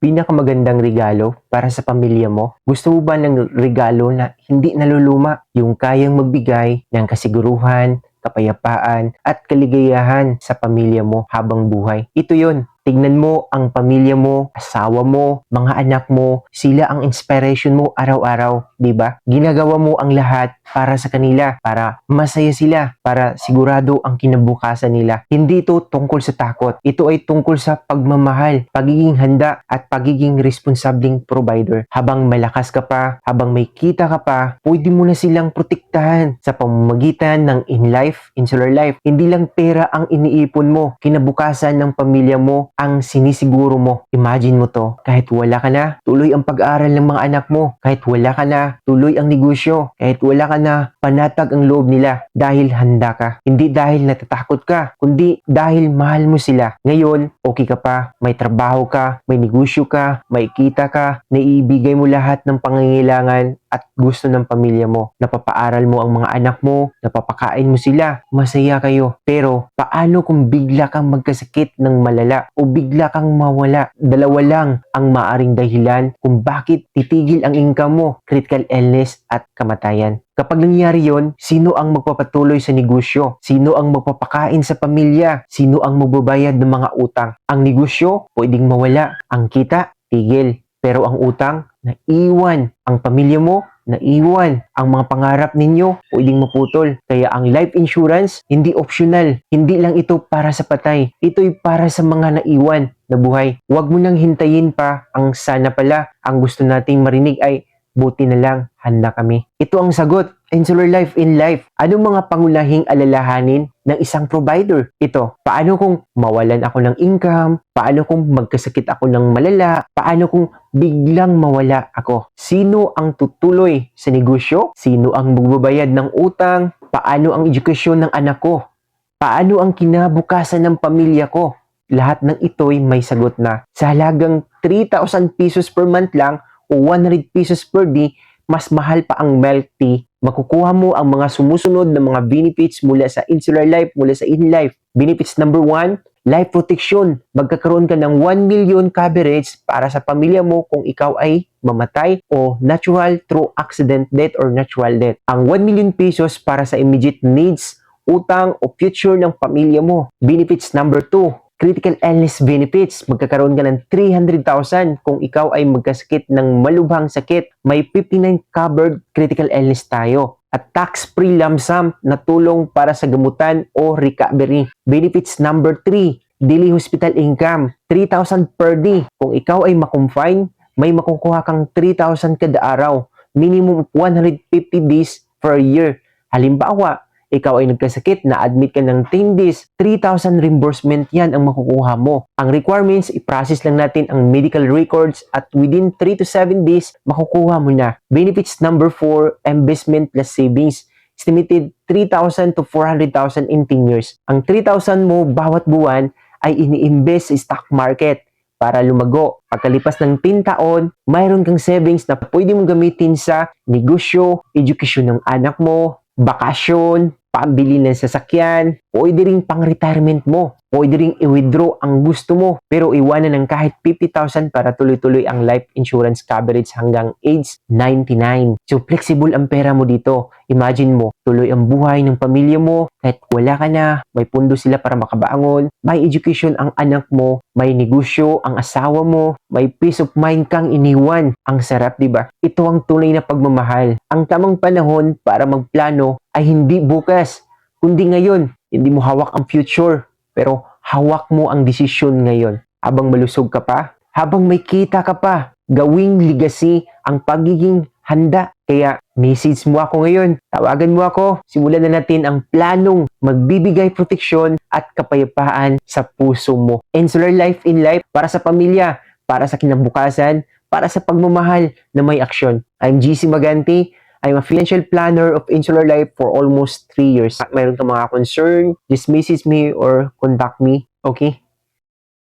pinakamagandang regalo para sa pamilya mo? Gusto mo ba ng regalo na hindi naluluma? Yung kayang magbigay ng kasiguruhan, kapayapaan, at kaligayahan sa pamilya mo habang buhay. Ito yon. Tignan mo ang pamilya mo, asawa mo, mga anak mo, sila ang inspiration mo araw-araw, 'di ba? Ginagawa mo ang lahat para sa kanila, para masaya sila, para sigurado ang kinabukasan nila. Hindi ito tungkol sa takot. Ito ay tungkol sa pagmamahal, pagiging handa at pagiging responsabling provider. Habang malakas ka pa, habang may kita ka pa, pwede mo na silang protektahan sa pamamagitan ng in life, insular life. Hindi lang pera ang iniipon mo, kinabukasan ng pamilya mo ang sinisiguro mo. Imagine mo to, kahit wala ka na, tuloy ang pag-aaral ng mga anak mo. Kahit wala ka na, tuloy ang negosyo. Kahit wala ka na, panatag ang loob nila dahil handa ka. Hindi dahil natatakot ka, kundi dahil mahal mo sila. Ngayon, okay ka pa, may trabaho ka, may negosyo ka, may kita ka, naiibigay mo lahat ng pangangailangan at gusto ng pamilya mo. Napapaaral mo ang mga anak mo, napapakain mo sila, masaya kayo. Pero paano kung bigla kang magkasakit ng malala o bigla kang mawala? Dalawa lang ang maaring dahilan kung bakit titigil ang income mo, critical illness at kamatayan. Kapag nangyari yon, sino ang magpapatuloy sa negosyo? Sino ang magpapakain sa pamilya? Sino ang magbabayad ng mga utang? Ang negosyo, pwedeng mawala. Ang kita, tigil. Pero ang utang, naiwan. Ang pamilya mo, naiwan. Ang mga pangarap ninyo, pwedeng maputol. Kaya ang life insurance, hindi optional. Hindi lang ito para sa patay. Ito'y para sa mga naiwan na buhay. Huwag mo nang hintayin pa ang sana pala. Ang gusto nating marinig ay, buti na lang, handa kami. Ito ang sagot. Insular Life in Life. Anong mga pangulahing alalahanin ng isang provider? Ito, paano kung mawalan ako ng income? Paano kung magkasakit ako ng malala? Paano kung biglang mawala ako? Sino ang tutuloy sa negosyo? Sino ang magbabayad ng utang? Paano ang edukasyon ng anak ko? Paano ang kinabukasan ng pamilya ko? Lahat ng ito'y may sagot na. Sa halagang 3,000 pesos per month lang o 100 pesos per day, mas mahal pa ang milk tea, makukuha mo ang mga sumusunod na mga benefits mula sa Insular Life, mula sa In Life. Benefits number one, life protection. Magkakaroon ka ng 1 million coverage para sa pamilya mo kung ikaw ay mamatay o natural through accident death or natural death. Ang 1 million pesos para sa immediate needs, utang o future ng pamilya mo. Benefits number 2, critical illness benefits. Magkakaroon ka ng 300,000 kung ikaw ay magkasakit ng malubhang sakit. May 59 covered critical illness tayo. At tax-free lump sum na tulong para sa gamutan o recovery. Benefits number 3, daily hospital income, 3,000 per day. Kung ikaw ay makonfine, may makukuha kang 3,000 kada araw. Minimum of 150 days per year. Halimbawa, ikaw ay nagkasakit, na-admit ka ng 10 days, 3,000 reimbursement yan ang makukuha mo. Ang requirements, i-process lang natin ang medical records at within 3 to 7 days, makukuha mo na. Benefits number 4, investment plus savings. Estimated 3,000 to 400,000 in 10 years. Ang 3,000 mo bawat buwan ay ini-invest sa stock market para lumago. Pagkalipas ng 10 taon, mayroon kang savings na pwede mong gamitin sa negosyo, education ng anak mo, bakasyon, pambili ng sasakyan, pwede rin pang retirement mo. Pwede rin i-withdraw ang gusto mo, pero iwanan ng kahit 50,000 para tuloy-tuloy ang life insurance coverage hanggang age 99. So, flexible ang pera mo dito. Imagine mo, tuloy ang buhay ng pamilya mo, kahit wala ka na, may pundo sila para makabangon, may education ang anak mo, may negosyo ang asawa mo, may peace of mind kang iniwan. Ang sarap, di ba? Ito ang tunay na pagmamahal. Ang tamang panahon para magplano ay hindi bukas, kundi ngayon. Hindi mo hawak ang future, pero hawak mo ang desisyon ngayon. Habang malusog ka pa, habang may kita ka pa, gawing legacy ang pagiging handa. Kaya message mo ako ngayon, tawagan mo ako, simulan na natin ang planong magbibigay proteksyon at kapayapaan sa puso mo. Insular Life in Life para sa pamilya, para sa kinabukasan, para sa pagmamahal na may aksyon. I'm GC Maganti, I'm a financial planner of Insular Life for almost 3 years. Mayroon ka mga concern, message me or contact me. Okay?